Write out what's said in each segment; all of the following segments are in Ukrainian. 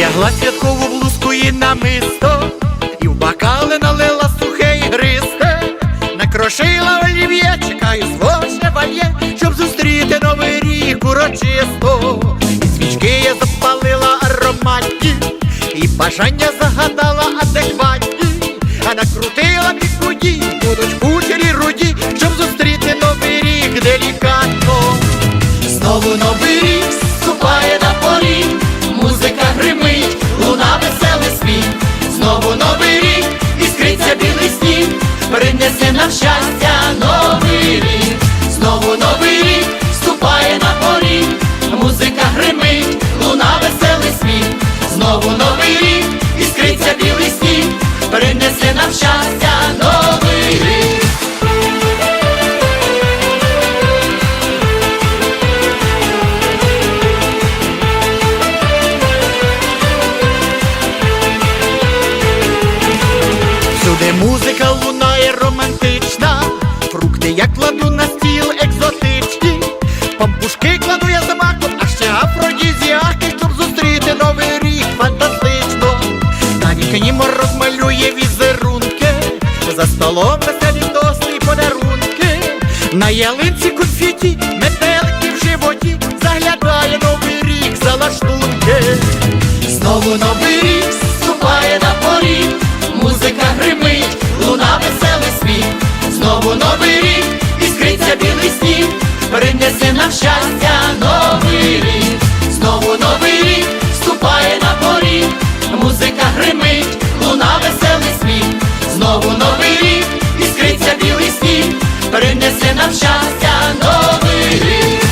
Вдягла святкову блузку і намисто, і в бокали налила сухе ігристе, накрошила олів'є, чекаю свого шевальє, щоб зустріти новий рік урочисто. І свічки я запалила ароматні, і бажання загадала адекватні, а накрутила пікуді, будуть кучері руді, щоб зустріти новий рік делікатно. Щастя новий рік. Всюди музика лунає романтична, фрукти я кладу на стіл екзотичні, пампушки кладу я маком, а ще афродізіаки, щоб зустріти новий рік фантастично. На вікні мороз малює візерунки, за столом веселі тости і подарунки, на ялинці конфеті, метелики в животі, заглядає новий рік за лаштунки. Знову новий рік вступає на поріг, музика гримить, луна веселий сміх. Знову новий рік, іскриться білий сніг, принесе нам щастя новий рік. Знову принесе нам щастя новий рік.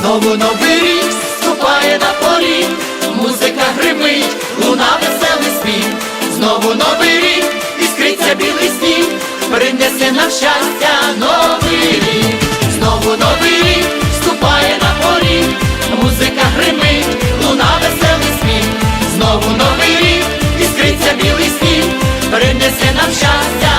Знову новий рік вступає на поріг, музика гримить, луна веселий сміх. Знову новий рік, іскриться білий сніг, принесе нам щастя новий рік. Знову новий рік музика гримить, луна веселий сміх. Знову новий рік, іскриться білий сніг, принесе нам щастя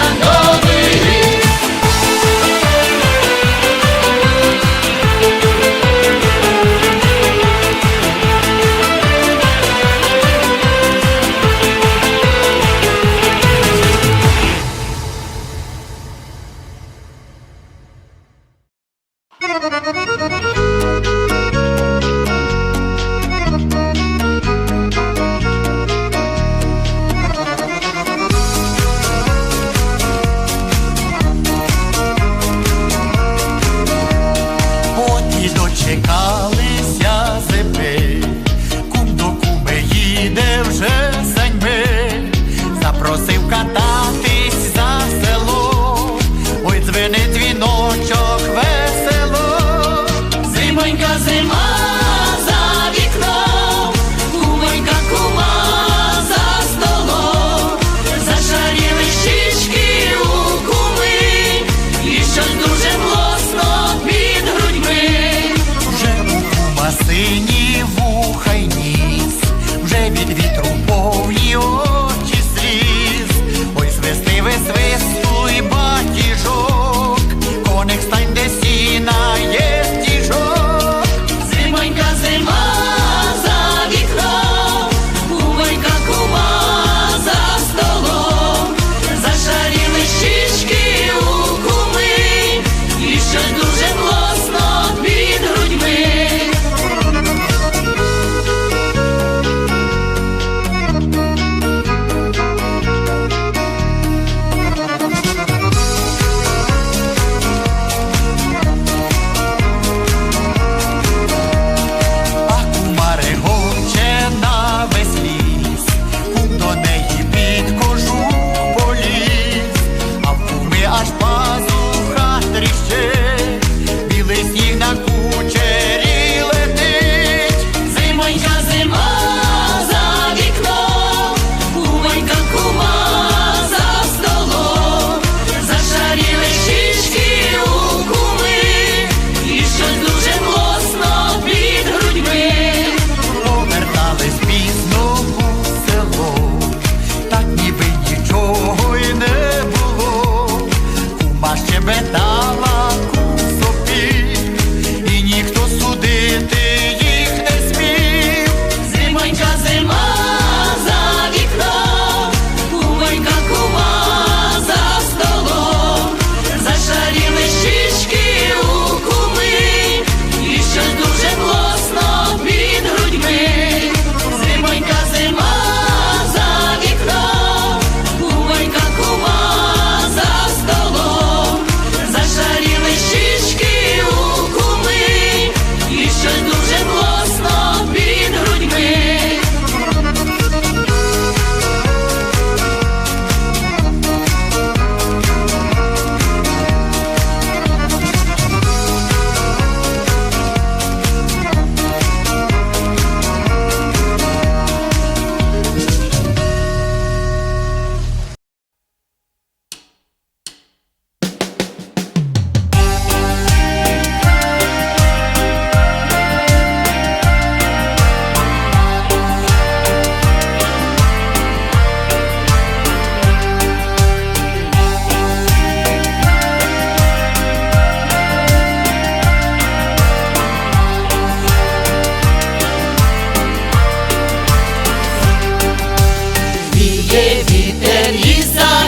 Є вітер і за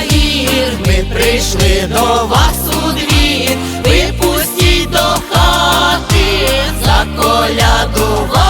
ми прийшли до вас у двір, випустіть до хати, за заколядував.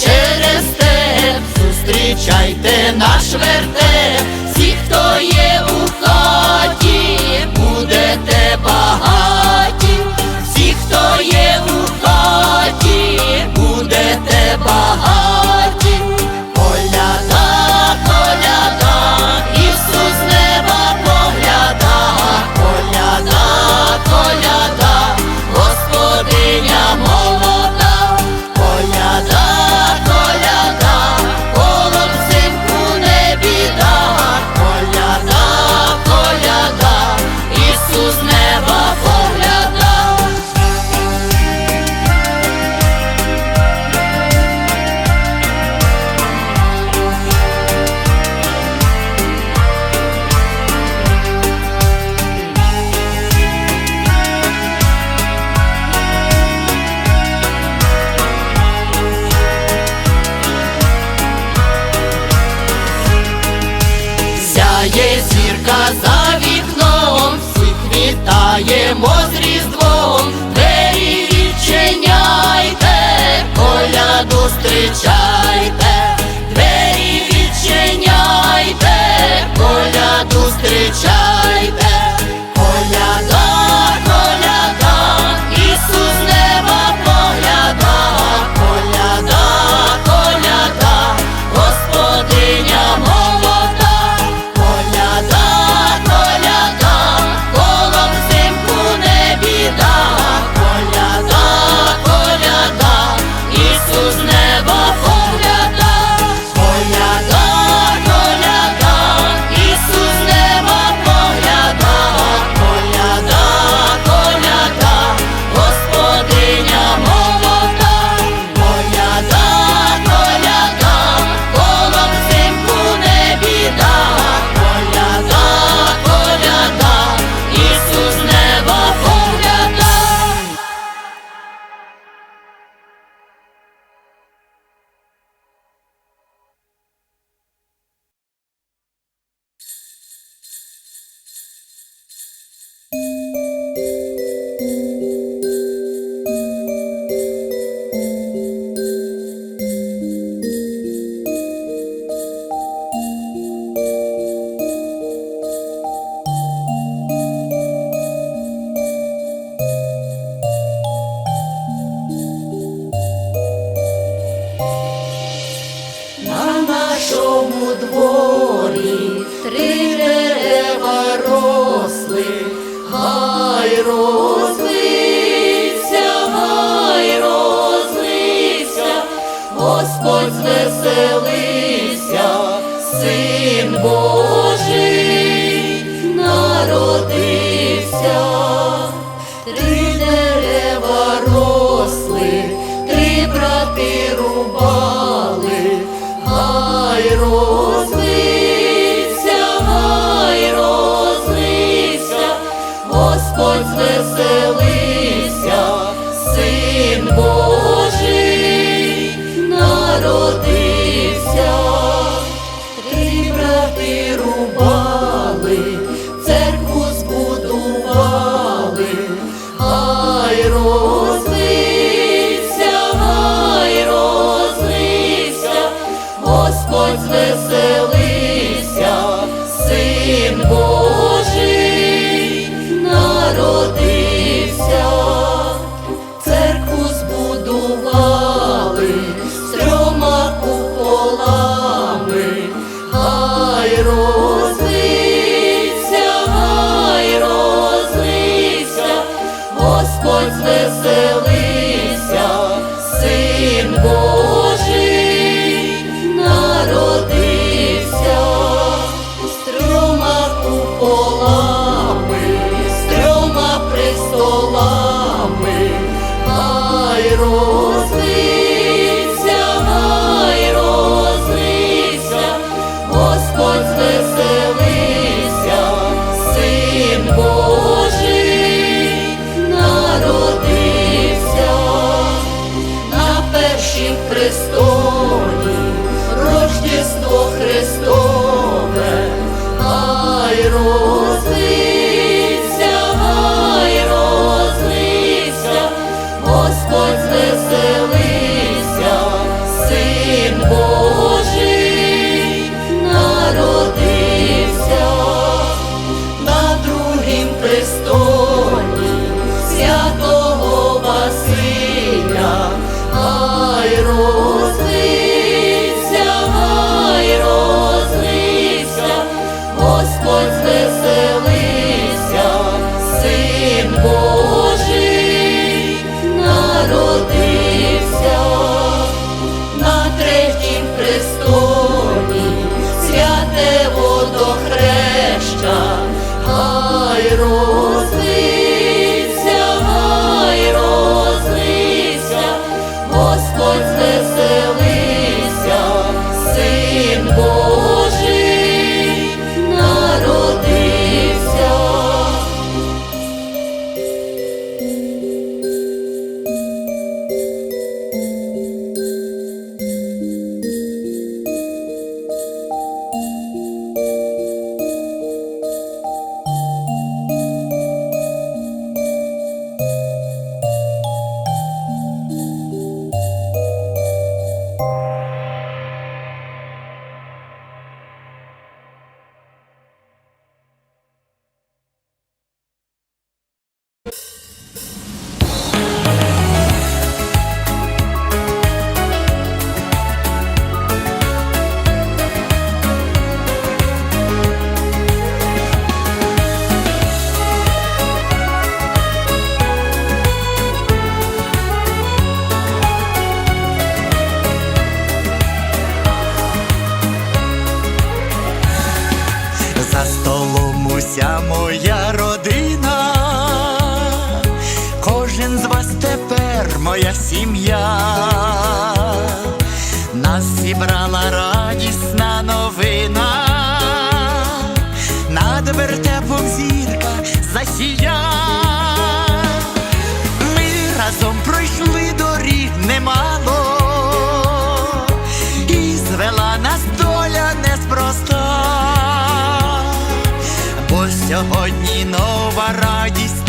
через те, зустрічайте наш вертеп, всі, хто є у хаті, будете багаті, всі, хто є у хаті, будете багаті. Господь звесе. people quiero. assim. моя сім'я, нас зібрала радісна новина, над вертепом зірка засія, ми разом пройшли доріг немало, і звела нас доля неспроста, бо сьогодні нова радість.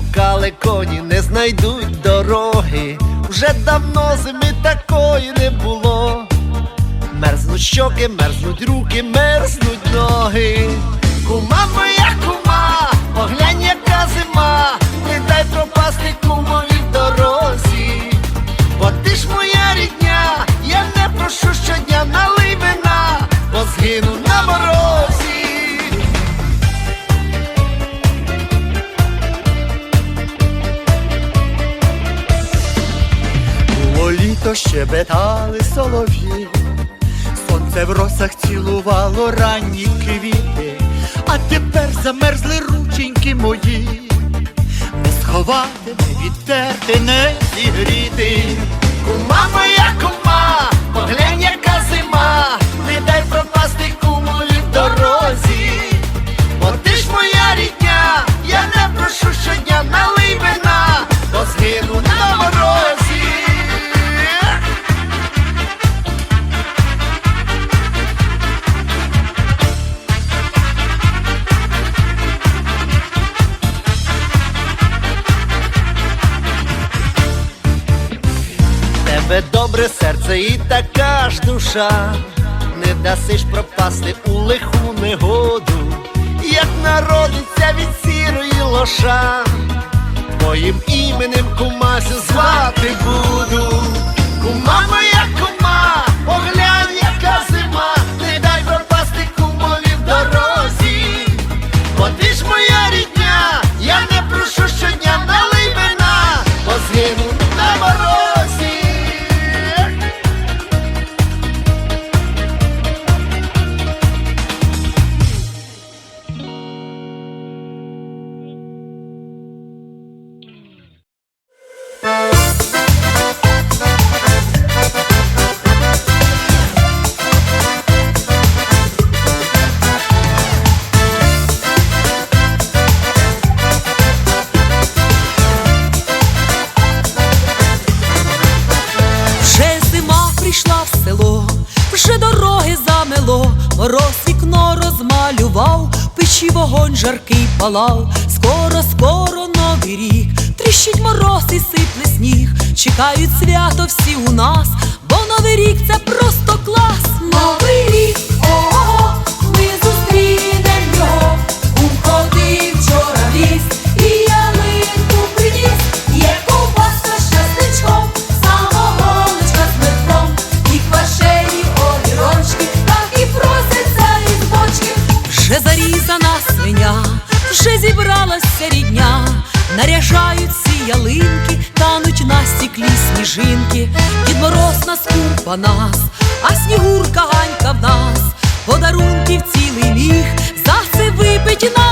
Заблукали коні, не знайдуть дороги. Вже давно зими такої не було. Мерзнуть щоки, мерзнуть руки, мерзнуть ноги. Кума моя кума, поглянь, яка зима, Літо щебетали солов'ї, сонце в росах цілувало ранні квіти, а тепер замерзли рученьки мої, не сховати, не відтерти, не зігріти. Кума моя кума, поглянь, серце і така ж душа, не дасиш пропасти у лиху негоду, як народиться від сірої лоша, твоїм іменем кумасю звати буду. Кума печі вогонь жаркий палав, скоро, скоро новий рік, тріщить мороз і сипле сніг, чекають свято всі у нас, бо новий рік це просто клас. Новий рік, наряжають всі ялинки, тануть на стіклі сніжинки, Дід Мороз нас купа нас, а снігурка ганька в нас, подарунків цілий міг, за це випить нам